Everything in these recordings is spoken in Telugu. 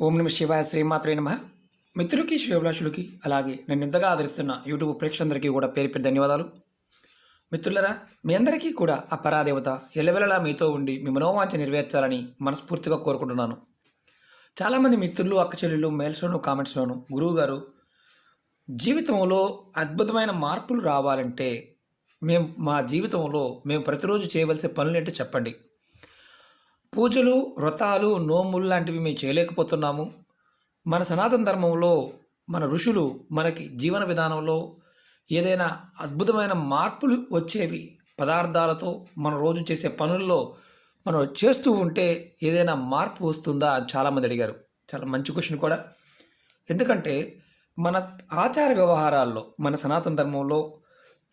ఓం నమ శివాయ శ్రీమాత్రే నమ. మిత్రులకి శివభిలాషులకి అలాగే నేను ఇంతగా ఆదరిస్తున్న యూట్యూబ్ ప్రేక్షకులందరికీ కూడా పేరు పేరు ధన్యవాదాలు. మిత్రులరా మీ అందరికీ కూడా ఆ పరాదేవత ఎలవెలలా మీతో ఉండి మీ మనోవాంఛ నెరవేర్చాలని మనస్ఫూర్తిగా కోరుకుంటున్నాను. చాలామంది మిత్రులు అక్కచెల్లెళ్ళు మెయిల్స్లోను కామెంట్స్లోను గురువుగారు జీవితంలో అద్భుతమైన మార్పులు రావాలంటే మేము మా జీవితంలో మేము ప్రతిరోజు చేయవలసిన పనులు ఏంటో చెప్పండి. పూజలు వ్రతాలు నోములు లాంటివి మేము చేయలేకపోతున్నాము. మన సనాతన ధర్మంలో మన ఋషులు మనకి జీవన విధానంలో ఏదైనా అద్భుతమైన మార్పులు వచ్చేవి పదార్థాలతో మన రోజు చేసే పనుల్లో మనం చేస్తూ ఉంటే ఏదైనా మార్పు వస్తుందా అని చాలామంది అడిగారు. చాలా మంచి క్వశ్చన్ కూడా. ఎందుకంటే మన ఆచార వ్యవహారాల్లో మన సనాతన ధర్మంలో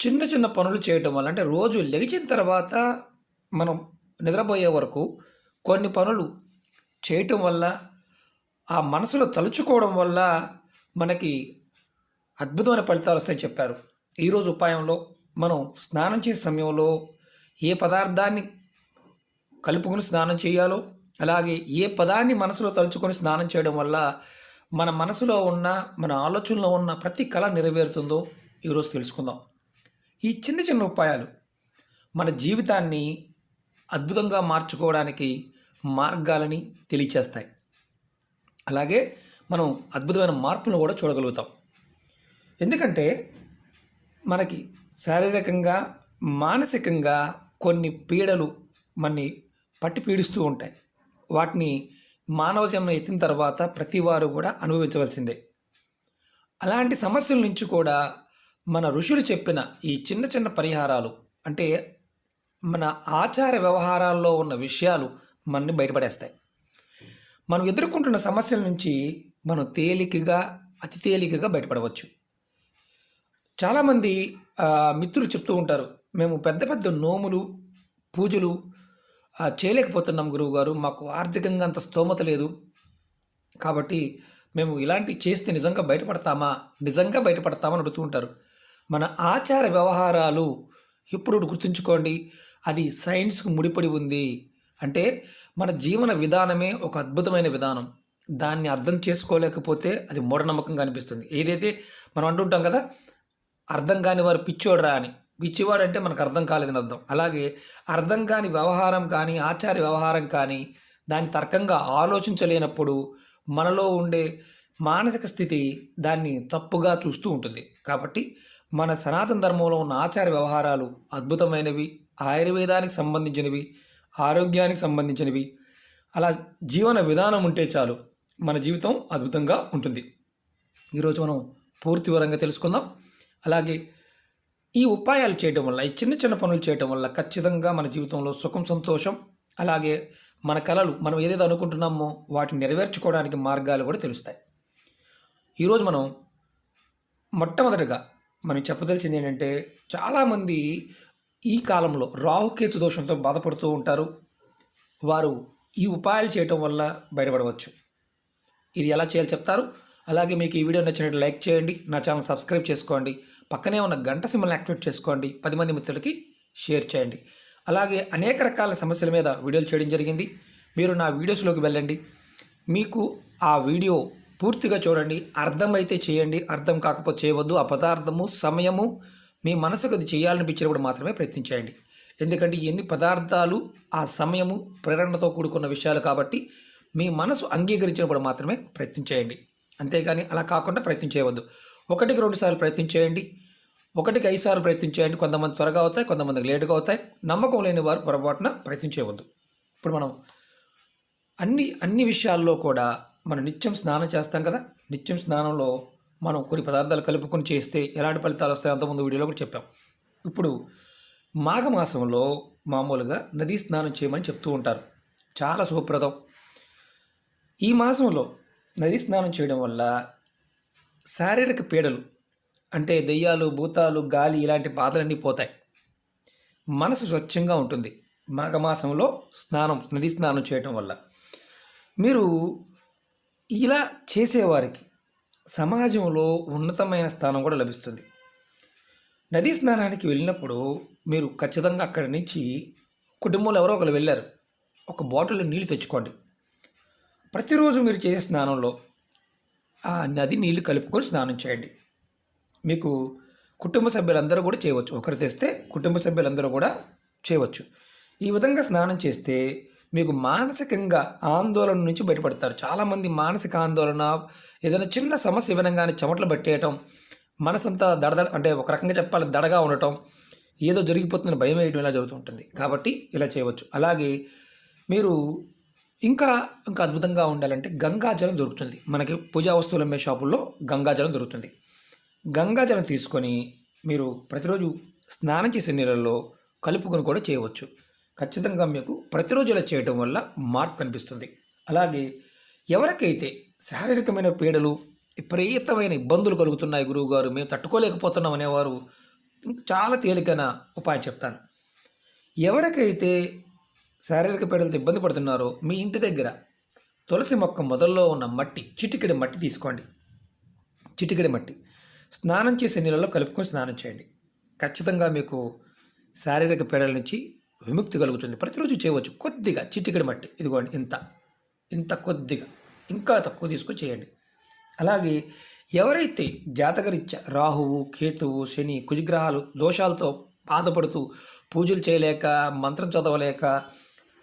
చిన్న చిన్న పనులు చేయటం వల్ల అంటే రోజు లెగిచిన తర్వాత మనం నిద్రపోయే వరకు కొన్ని పనులు చేయటం వల్ల ఆ మనసులో తలుచుకోవడం వల్ల మనకి అద్భుతమైన ఫలితాలు వస్తాయని చెప్పారు. ఈరోజు ఉపాయంలో మనం స్నానం చేసే సమయంలో ఏ పదార్థాన్ని కలుపుకొని స్నానం చేయాలో అలాగే ఏ పదాన్ని మనసులో తలుచుకొని స్నానం చేయడం వల్ల మన మనసులో ఉన్న మన ఆలోచనలో ఉన్న ప్రతి కళ నెరవేరుతుందో ఈరోజు తెలుసుకుందాం. ఈ చిన్న చిన్న ఉపాయాలు మన జీవితాన్ని అద్భుతంగా మార్చుకోవడానికి మార్గాలని తెలియచేస్తాయి. అలాగే మనం అద్భుతమైన మార్పులను కూడా చూడగలుగుతాం. ఎందుకంటే మనకి శారీరకంగా మానసికంగా కొన్ని పీడలు మనని పట్టి పీడిస్తూ ఉంటాయి. వాటిని మానవ జన్మ ఎత్తిన తర్వాత ప్రతి వారు కూడా అనుభవించవలసిందే. అలాంటి సమస్యల నుంచి కూడా మన ఋషులు చెప్పిన ఈ చిన్న చిన్న పరిహారాలు అంటే మన ఆచార వ్యవహారాల్లో ఉన్న విషయాలు మనని బయటపడేస్తాయి. మనం ఎదుర్కొంటున్న సమస్యల నుంచి మనం తేలికగా అతి తేలికగా బయటపడవచ్చు. చాలామంది మిత్రులు చెప్తూ ఉంటారు మేము పెద్ద పెద్ద నోములు పూజలు చేయలేకపోతున్నాం చేయలేకపోతున్నాం గురువుగారు మాకు ఆర్థికంగా అంత స్తోమత లేదు. కాబట్టి మేము ఇలాంటివి చేస్తే నిజంగా బయటపడతామా? నిజంగా బయటపడతామని అడుగుతూ ఉంటారు. మన ఆచార వ్యవహారాలు ఎప్పుడు గుర్తుంచుకోండి అది సైన్స్కు ముడిపడి ఉంది. అంటే మన జీవన విధానమే ఒక అద్భుతమైన విధానం. దాన్ని అర్థం చేసుకోలేకపోతే అది మూఢనమ్మకంగా అనిపిస్తుంది. ఏదైతే మనం అంటుంటాం కదా అర్థం కాని వారు పిచ్చోడరా అని. పిచ్చివాడు అంటే మనకు అర్థం కాలేదని అర్థం. అలాగే అర్థం కాని వ్యవహారం కానీ ఆచార వ్యవహారం కానీ దాన్ని తర్కంగా ఆలోచించలేనప్పుడు మనలో ఉండే మానసిక స్థితి దాన్ని తప్పుగా చూస్తూ ఉంటుంది. కాబట్టి మన సనాతన ధర్మంలో ఉన్న ఆచార వ్యవహారాలు అద్భుతమైనవి ఆయుర్వేదానికి సంబంధించినవి ఆరోగ్యానికి సంబంధించినవి. అలా జీవన విధానం ఉంటే చాలు మన జీవితం అద్భుతంగా ఉంటుంది. ఈరోజు మనం పూర్తి వివరంగా తెలుసుకుందాం. అలాగే ఈ ఉపాయాలు చేయడం వల్ల ఈ చిన్న చిన్న పనులు చేయడం వల్ల ఖచ్చితంగా మన జీవితంలో సుఖం సంతోషం అలాగే మన కళలు మనం ఏదైతే అనుకుంటున్నామో వాటిని నెరవేర్చుకోవడానికి మార్గాలు కూడా తెలుస్తాయి. ఈరోజు మనం మొట్టమొదటిగా మనం చెప్పదలిచింది ఏంటంటే చాలామంది ఈ కాలంలో రాహుకేతు దోషంతో బాధపడుతూ ఉంటారు. వారు ఈ ఉపాయాలు చేయటం వల్ల బయటపడవచ్చు. ఇది ఎలా చేయాలో చెప్తారు? అలాగే మీకు ఈ వీడియో నచ్చినట్టు లైక్ చేయండి. నా ఛానల్ సబ్స్క్రైబ్ చేసుకోండి. పక్కనే ఉన్న గంట సిమ్మల్ని యాక్టివేట్ చేసుకోండి. పది మంది మిత్రులకి షేర్ చేయండి. అలాగే అనేక రకాల సమస్యల మీద వీడియోలు చేయడం జరిగింది. మీరు నా వీడియోస్లోకి వెళ్ళండి. మీకు ఆ వీడియో పూర్తిగా చూడండి. అర్థమైతే చేయండి. అర్థం కాకపోతే చేయవద్దు. ఆ పదార్థము సమయము మీ మనసుకు అది చేయాలనిపించినప్పుడు మాత్రమే ప్రయత్నించేయండి. ఎందుకంటే ఎన్ని పదార్థాలు ఆ సమయము ప్రేరణతో కూడుకున్న విషయాలు కాబట్టి మీ మనసు అంగీకరించినప్పుడు మాత్రమే ప్రయత్నం చేయండి అంతేగాని అలా కాకుండా ప్రయత్నం చేయవద్దు ఒకటికి రెండు సార్లు ప్రయత్నం చేయండి ఒకటికి ఐదు సార్లు ప్రయత్నం చేయండి కొంతమంది త్వరగా అవుతాయి కొంతమందికి లేటుగా అవుతాయి. నమ్మకం లేని వారు పొరపాటున ప్రయత్నం చేయవద్దు ఇప్పుడు మనం అన్ని అన్ని విషయాల్లో కూడా మనం నిత్యం స్నానం చేస్తాం కదా? నిత్యం స్నానంలో మనం కొన్ని పదార్థాలు కలుపుకొని చేస్తే ఎలాంటి ఫలితాలు వస్తాయో అంతకుముందు వీడియోలో కూడా చెప్పాం. ఇప్పుడు మాఘమాసంలో మామూలుగా నదీ స్నానం చేయమని చెప్తూ ఉంటారు. చాలా శుభప్రదం. ఈ మాసంలో నదీ స్నానం చేయడం వల్ల శారీరక పీడలు అంటే దెయ్యాలు భూతాలు గాలి ఇలాంటి బాధలన్నీ పోతాయి. మనసు స్వచ్ఛంగా ఉంటుంది మాఘమాసంలో స్నానం నదీ స్నానం చేయటం వల్ల. మీరు ఇలా చేసేవారికి సమాజంలో ఉన్నతమైన స్థానం కూడా లభిస్తుంది. నదీ స్నానానికి వెళ్ళినప్పుడు మీరు ఖచ్చితంగా అక్కడి నుంచి కుటుంబంలో ఎవరో ఒకరు వెళ్ళారు. ఒక బాటిల్ నీళ్ళు తెచ్చుకోండి. ప్రతిరోజు మీరు చేసే స్నానంలో ఆ నది నీళ్ళు కలుపుకొని స్నానం చేయండి. మీకు కుటుంబ సభ్యులందరూ కూడా చేయవచ్చు. ఒకరు తెస్తే కుటుంబ సభ్యులందరూ కూడా చేయవచ్చు. ఈ విధంగా స్నానం చేస్తే మీకు మానసికంగా ఆందోళన నుంచి బయటపడతారు. చాలామంది మానసిక ఆందోళన ఏదైనా చిన్న సమస్య వినంగానే చెమటలు పట్టేయటం మనసంతా దడదడ అంటే ఒక రకంగా చెప్పాలి దడగా ఉండటం ఏదో జరిగిపోతుందని భయం వేయడం ఇలా జరుగుతుంటుంది కాబట్టి ఇలా చేయవచ్చు. అలాగే మీరు ఇంకా ఇంకా అద్భుతంగా ఉండాలంటే గంగాజలం దొరుకుతుంది. మనకి పూజా వస్తువులు అమ్మే షాపుల్లో గంగాజలం దొరుకుతుంది. గంగాజలం తీసుకొని మీరు ప్రతిరోజు స్నానం చేసే నీళ్ళల్లో కలుపుకొని కూడా చేయవచ్చు. ఖచ్చితంగా మీకు ప్రతిరోజు ఇలా చేయటం వల్ల మార్పు కనిపిస్తుంది. అలాగే ఎవరికైతే శారీరకమైన పీడలు విపరీతమైన ఇబ్బందులు కలుగుతున్నాయి గురువుగారు మేము తట్టుకోలేకపోతున్నాం అనేవారు చాలా తేలికైన ఉపాయం చెప్తాను. ఎవరికైతే శారీరక పీడలతో ఇబ్బంది పడుతున్నారో మీ ఇంటి దగ్గర తులసి మొక్క మొదల్లో ఉన్న మట్టి చిటికెడి మట్టి తీసుకోండి. చిటికెడి మట్టి. స్నానం చేసే నీళ్ళలో కలుపుకొని స్నానం చేయండి. ఖచ్చితంగా మీకు శారీరక పీడల నుంచి విముక్తి కలుగుతుంది. ప్రతిరోజు చేయవచ్చు. కొద్దిగా చిటికడి మట్టి. ఇదిగోండి ఇంత. ఇంత కొద్దిగా. ఇంకా తక్కువ తీసుకొని చేయండి. అలాగే ఎవరైతే జాతకరీత్యా రాహువు కేతువు శని కుజగ్రహాలు దోషాలతో బాధపడుతూ పూజలు చేయలేక మంత్రం చదవలేక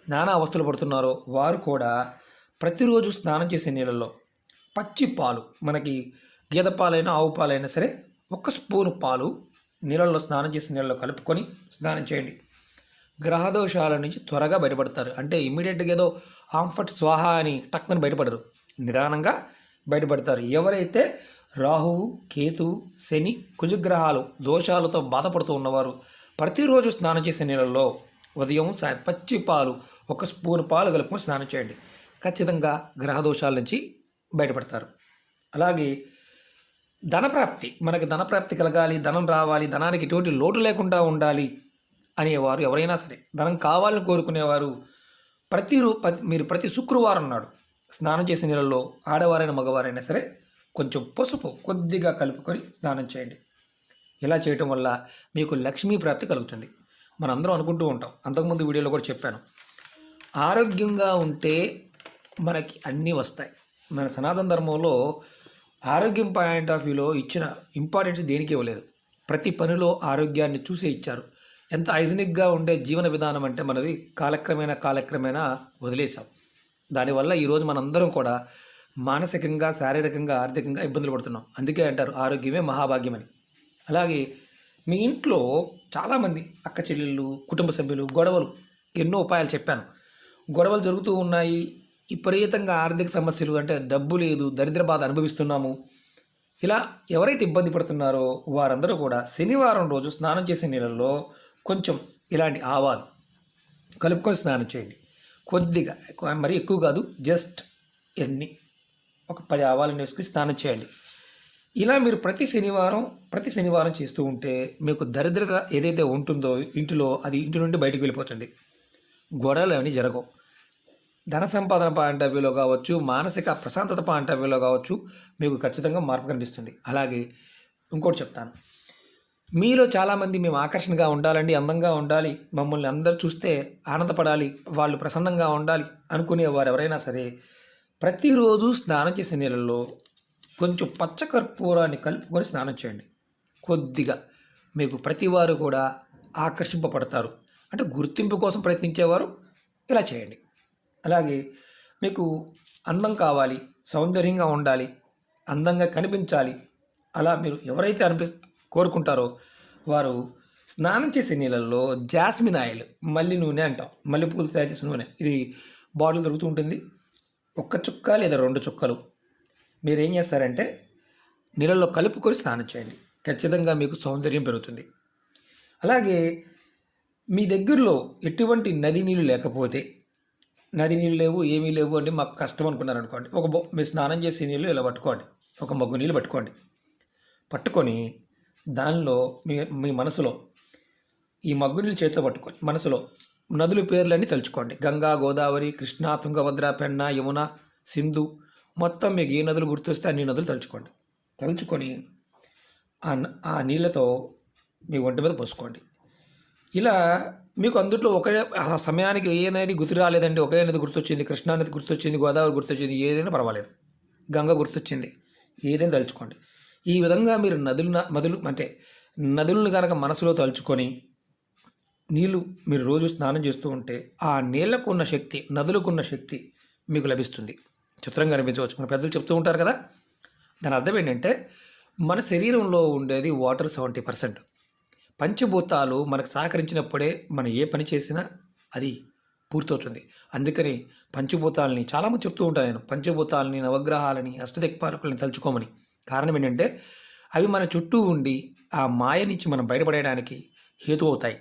నానా అవస్థలు పడుతున్నారో వారు కూడా ప్రతిరోజు స్నానం చేసే నీళ్ళల్లో పచ్చి పాలు మనకి గేదె పాలైనా ఆవు పాలైనా సరే ఒక స్పూను పాలు నీళ్ళల్లో స్నానం చేసే నీళ్ళలో కలుపుకొని స్నానం చేయండి. గ్రహదోషాల నుంచి త్వరగా బయటపడతారు. అంటే ఇమ్మీడియట్గా ఏదో ఆంఫట్ స్వాహ అని టక్కుని బయటపడరు. నిదానంగా బయటపడతారు. ఎవరైతే రాహువు కేతు శని కుజగ్రహాలు దోషాలతో బాధపడుతూ ఉన్నవారు ప్రతిరోజు స్నానం చేసే నీళ్ళల్లో ఉదయం సాయం పచ్చి పాలు ఒక స్పూన్ పాలు కలుపుకొని స్నానం చేయండి. ఖచ్చితంగా గ్రహదోషాల నుంచి బయటపడతారు. అలాగే ధనప్రాప్తి. మనకి ధనప్రాప్తి కలగాలి ధనం రావాలి ధనానికి ఎటువంటి లోటు లేకుండా ఉండాలి. అనేవారు ఎవరైనా సరే. ధనం కావాలని కోరుకునేవారు ప్రతి ప్రతి- మీరు ప్రతి శుక్రవారం నాడు స్నానం చేసే నీళ్ళల్లో ఆడవారైనా మగవారైనా సరే కొంచెం పసుపు కొద్దిగా కలుపుకొని స్నానం చేయండి. ఇలా చేయటం వల్ల మీకు లక్ష్మీ ప్రాప్తి కలుగుతుంది. మనందరం అనుకుంటూ ఉంటాం. అంతకుముందు వీడియోలో కూడా చెప్పాను. ఆరోగ్యంగా ఉంటే మనకి అన్నీ వస్తాయి. మన సనాతన ధర్మంలో ఆరోగ్యం పాయింట్ ఆఫ్ వ్యూలో ఇచ్చిన ఇంపార్టెన్స్ దేనికి ఇవ్వలేదు. ప్రతి పనిలో ఆరోగ్యాన్ని చూసే ఇచ్చారు. ఎంత హైజనిక్గా ఉండే జీవన విధానం అంటే మనది కాలక్రమేణా కాలక్రమేణా వదిలేసాం దానివల్ల ఈరోజు మనందరం కూడా మానసికంగా శారీరకంగా ఆర్థికంగా ఇబ్బందులు పడుతున్నాం. అందుకే అంటారు ఆరోగ్యమే మహాభాగ్యమని. అలాగే మీ ఇంట్లో చాలామంది అక్క చెల్లెళ్ళు కుటుంబ సభ్యులు గొడవలు ఎన్నో ఉపాయాలు చెప్పాను. గొడవలు జరుగుతూ ఉన్నాయి. విపరీతంగా ఆర్థిక సమస్యలు అంటే డబ్బు లేదు దరిద్ర బాధ అనుభవిస్తున్నాము. ఇలా ఎవరైతే ఇబ్బంది పడుతున్నారో వారందరూ కూడా శనివారం రోజు స్నానం చేసే నీళ్ళల్లో కొంచెం ఇలాంటి ఆవాలు కలుపుకొని స్నానం చేయండి. కొద్దిగా ఎక్కువ- మరి ఎక్కువ కాదు జస్ట్ ఎన్ని ఒక పది ఆవాలను వేసుకుని స్నానం చేయండి. ఇలా మీరు ప్రతి శనివారం ప్రతి శనివారం చేస్తూ ఉంటే మీకు దరిద్రత ఏదైతే ఉంటుందో ఇంటిలో అది ఇంటి నుండి బయటకు వెళ్ళిపోతుంది. గొడవలు అవన్నీ జరగవు. ధన సంపాదన పాయింట్ ఆఫ్ వ్యూలో కావచ్చు మానసిక ప్రశాంతత పాయింట్ ఆఫ్ వ్యూలో కావచ్చు మీకు ఖచ్చితంగా మార్పు కనిపిస్తుంది. అలాగే ఇంకోటి చెప్తాను. మీలో చాలామంది మేము ఆకర్షణగా ఉండాలండి అందంగా ఉండాలి మమ్మల్ని అందరూ చూస్తే ఆనందపడాలి వాళ్ళు ప్రసన్నంగా ఉండాలి అనుకునేవారు ఎవరైనా సరే ప్రతిరోజు స్నానం చేసే నీళ్ళల్లో కొంచెం పచ్చకర్పూరాన్ని కలుపుకొని స్నానం చేయండి. కొద్దిగా మీకు ప్రతివారు కూడా ఆకర్షింపబడతారు. అంటే గుర్తింపు కోసం ప్రయత్నించేవారు ఇలా చేయండి. అలాగే మీకు అందం కావాలి సౌందర్యంగా ఉండాలి అందంగా కనిపించాలి. అలా మీరు ఎవరైతే అనిపి కోరుకుంటారో వారు స్నానం చేసే నీళ్ళల్లో జాస్మిన్ ఆయిల్ మల్లి నూనె అంటాం. మల్లెపూలు తయారు చేసిన నూనె. ఇది బాటిల్ దొరుకుతూ ఉంటుంది. ఒక్క చుక్క లేదా రెండు చుక్కలు. మీరు ఏం చేస్తారంటే నీళ్ళల్లో కలుపుకొని స్నానం చేయండి. ఖచ్చితంగా మీకు సౌందర్యం పెరుగుతుంది. అలాగే మీ దగ్గరలో ఎటువంటి నది నీళ్ళు లేకపోతే నది నీళ్ళు లేవు ఏమీ లేవు అంటే మాకు కష్టం అనుకున్నారు అనుకోండి. ఒక బొ మీరు స్నానం చేసే నీళ్ళు ఇలా పట్టుకోండి. ఒక మగ్గు నీళ్ళు పట్టుకోండి. పట్టుకొని దానిలో మీ మీ మనసులో ఈ మగ్గు నీళ్ళు చేతిలో పట్టుకొని మనసులో నదుల పేర్లన్నీ తలుచుకోండి. గంగా గోదావరి కృష్ణా తుంగభద్ర పెన్న యమున సింధు మొత్తం మీకు ఏ నదులు గుర్తొస్తే అన్ని నదులు తలుచుకోండి. తలుచుకొని ఆ ఆ నీళ్ళతో మీ ఒంటి మీద పోసుకోండి. ఇలా మీకు అందుట్లో ఒకే ఆ సమయానికి ఏ గుర్తు రాలేదండి ఒకే నది గుర్తొచ్చింది కృష్ణా నది గుర్తొచ్చింది గోదావరి గుర్తొచ్చింది ఏదైనా పర్వాలేదు. గంగ గుర్తొచ్చింది ఏదైనా తలుచుకోండి. ఈ విధంగా మీరు నదులు నదులు అంటే నదులను కనుక మనసులో తలుచుకొని నీళ్ళు మీరు రోజు స్నానం చేస్తూ ఉంటే ఆ నీళ్ళకు ఉన్న శక్తి నదులకు ఉన్న శక్తి మీకు లభిస్తుంది. చిత్రంగా అనిపించవచ్చు మన పెద్దలు చెప్తూ ఉంటారు కదా. దాని అర్థం ఏంటంటే మన శరీరంలో ఉండేది వాటర్ సెవెంటీ పర్సెంట్. పంచభూతాలు మనకు సహకరించినప్పుడే మనం ఏ పని చేసినా అది పూర్తవుతుంది. అందుకని పంచభూతాలని చాలామంది చెప్తూ ఉంటాను నేను పంచభూతాలని నవగ్రహాలని అష్టదిక్పాలకులని తలుచుకోమని. కారణం ఏంటంటే అవి మన చుట్టూ ఉండి ఆ మాయ నుంచి మనం బయటపడేయడానికి హేతు అవుతాయి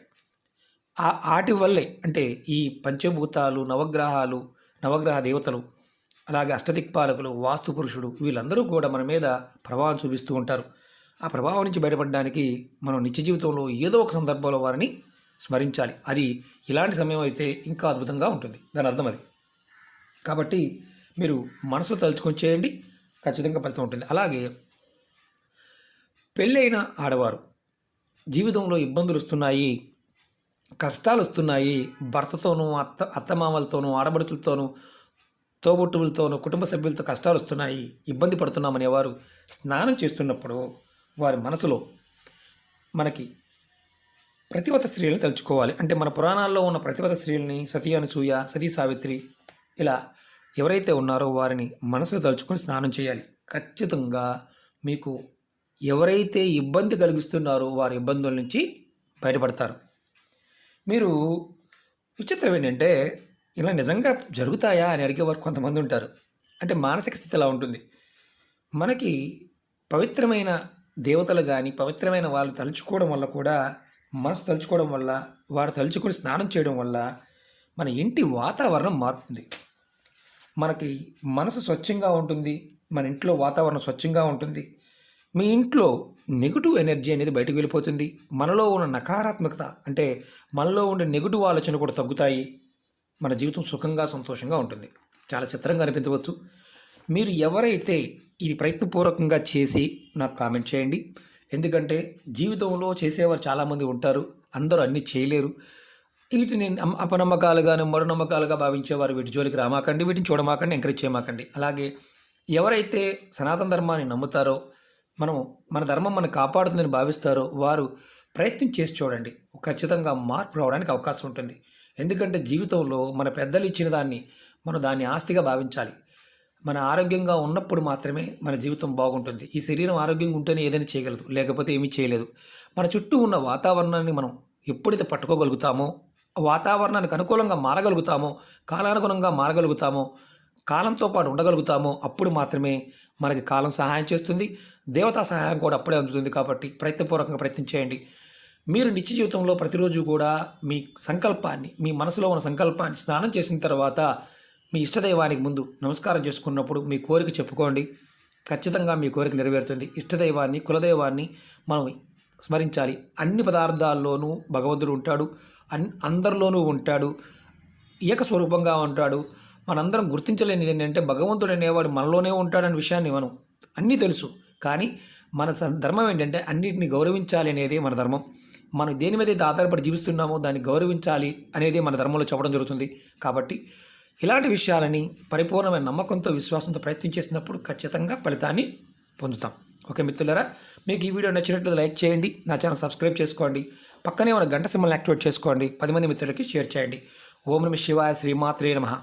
ఆ ఆటి వల్లే అంటే ఈ పంచభూతాలు నవగ్రహాలు నవగ్రహ దేవతలు అలాగే అష్టదిక్పాలకులు వాస్తు పురుషుడు వీళ్ళందరూ కూడా మన మీద ప్రభావం చూపిస్తూ ఉంటారు. ఆ ప్రభావం నుంచి బయటపడడానికి మనం నిత్య జీవితంలో ఏదో ఒక సందర్భంలో వారిని స్మరించాలి. అది ఇలాంటి సమయం అయితే ఇంకా అద్భుతంగా ఉంటుంది. దాని అర్థం అది. కాబట్టి మీరు మనసులో తలుచుకొని చేయండి. ఖచ్చితంగా ఫలితం ఉంటుంది. అలాగే పెళ్ళైన ఆడవారు జీవితంలో ఇబ్బందులు వస్తున్నాయి కష్టాలు వస్తున్నాయి. భర్తతోనూ అత్త అత్తమామలతోనూ ఆడబడుతులతోనూ తోబుట్టువులతోనూ కుటుంబ సభ్యులతో కష్టాలు వస్తున్నాయి ఇబ్బంది పడుతున్నామనేవారు స్నానం చేస్తున్నప్పుడు వారి మనసులో మనకి ప్రతివత స్త్రీలను తలుచుకోవాలి. అంటే మన పురాణాల్లో ఉన్న ప్రతివత స్త్రీలని సతీ అనసూయ సతీ సావిత్రి ఇలా ఎవరైతే ఉన్నారో వారిని మనసులో తలుచుకొని స్నానం చేయాలి. ఖచ్చితంగా మీకు ఎవరైతే ఇబ్బంది కలిగిస్తున్నారో వారి ఇబ్బందుల నుంచి బయటపడతారు. మీరు విచిత్రం ఏంటంటే ఇలా నిజంగా జరుగుతాయా అని అడిగేవారు కొంతమంది ఉంటారు. అంటే మానసిక స్థితి ఎలా ఉంటుంది. మనకి పవిత్రమైన దేవతలు కానీ పవిత్రమైన వాళ్ళు తలుచుకోవడం వల్ల కూడా మనసు తలుచుకోవడం వల్ల వారు తలుచుకొని స్నానం చేయడం వల్ల మన ఇంటి వాతావరణం మారుతుంది. మనకి మనసు స్వచ్ఛంగా ఉంటుంది మన ఇంట్లో వాతావరణం స్వచ్ఛంగా ఉంటుంది. మీ ఇంట్లో నెగిటివ్ ఎనర్జీ అనేది బయటకు వెళ్ళిపోతుంది. మనలో ఉన్న నకారాత్మకత అంటే మనలో ఉండే నెగిటివ్ ఆలోచన కూడా తగ్గుతాయి. మన జీవితం సుఖంగా సంతోషంగా ఉంటుంది. చాలా చిత్రంగా అనిపించవచ్చు. మీరు ఎవరైతే ఇది ప్రయత్నపూర్వకంగా చేసి నాకు కామెంట్ చేయండి. ఎందుకంటే జీవితంలో చేసేవారు చాలామంది ఉంటారు. అందరూ అన్నీ చేయలేరు. వీటిని అపనమ్మకాలుగాను మరునమ్మకాలుగా భావించేవారు వీటి జోలికి రామాకండి వీటిని చూడమాకండి ఎంకరేజ్ చేయమాకండి. అలాగే ఎవరైతే సనాతన ధర్మాన్ని నమ్ముతారో మనం మన ధర్మం మనం కాపాడుతుందని భావిస్తారో వారు ప్రయత్నం చేసి చూడండి. ఖచ్చితంగా మార్పు రావడానికి అవకాశం ఉంటుంది. ఎందుకంటే జీవితంలో మన పెద్దలు ఇచ్చిన దాన్ని మనం దాన్ని ఆస్తిగా భావించాలి. మన ఆరోగ్యంగా ఉన్నప్పుడు మాత్రమే మన జీవితం బాగుంటుంది. ఈ శరీరం ఆరోగ్యంగా ఉంటేనే ఏదైనా చేయగలదు. లేకపోతే ఏమీ చేయలేదు. మన చుట్టూ ఉన్న వాతావరణాన్ని మనం ఎప్పుడైతే పట్టుకోగలుగుతామో వాతావరణానికి అనుకూలంగా మారగలుగుతామో కాలానుగుణంగా మారగలుగుతామో కాలంతో పాటు ఉండగలుగుతామో అప్పుడు మాత్రమే మనకి కాలం సహాయం చేస్తుంది. దేవతా సహాయం కూడా అప్పుడే అందుతుంది కాబట్టి ప్రయత్నపూర్వకంగా ప్రయత్నం చేయండి. మీరు నిత్య జీవితంలో ప్రతిరోజు కూడా మీ సంకల్పాన్ని మీ మనసులో ఉన్న సంకల్పాన్ని స్నానం చేసిన తర్వాత మీ ఇష్టదైవానికి ముందు నమస్కారం చేసుకున్నప్పుడు మీ కోరిక చెప్పుకోండి. ఖచ్చితంగా మీ కోరిక నెరవేరుతుంది. ఇష్టదైవాన్ని కులదైవాన్ని మనం స్మరించాలి. అన్ని పదార్థాల్లోనూ భగవంతుడు ఉంటాడు. అన్ అందరిలోనూ ఉంటాడు. ఏక స్వరూపంగా ఉంటాడు. మనందరం గుర్తించలేనిది ఏంటంటే భగవంతుడు అనేవాడు మనలోనే ఉంటాడనే విషయాన్ని మనం అన్నీ తెలుసు. కానీ మన ధర్మం ఏంటంటే అన్నిటిని గౌరవించాలి అనేది మన ధర్మం. మనం దేని మీద అయితే ఆధారపడి జీవిస్తున్నామో దాన్ని గౌరవించాలి అనేది మన ధర్మంలో చెప్పడం జరుగుతుంది. కాబట్టి ఇలాంటి విషయాలని పరిపూర్ణమైన నమ్మకంతో విశ్వాసంతో ప్రయత్నం చేసినప్పుడు ఖచ్చితంగా ఫలితాన్ని పొందుతాం. ఓకే మిత్రులారా మీకు ఈ వీడియో నచ్చినట్లు లైక్ చేయండి నా ఛానల్ సబ్స్క్రైబ్ చేసుకోండి పక్కనే ఉన్న గంట సింబల్ని యాక్టివేట్ చేసుకోండి పది మంది మిత్రులకి షేర్ చేయండి. ఓం నమ శివాయ శ్రీమాత్రే నమః.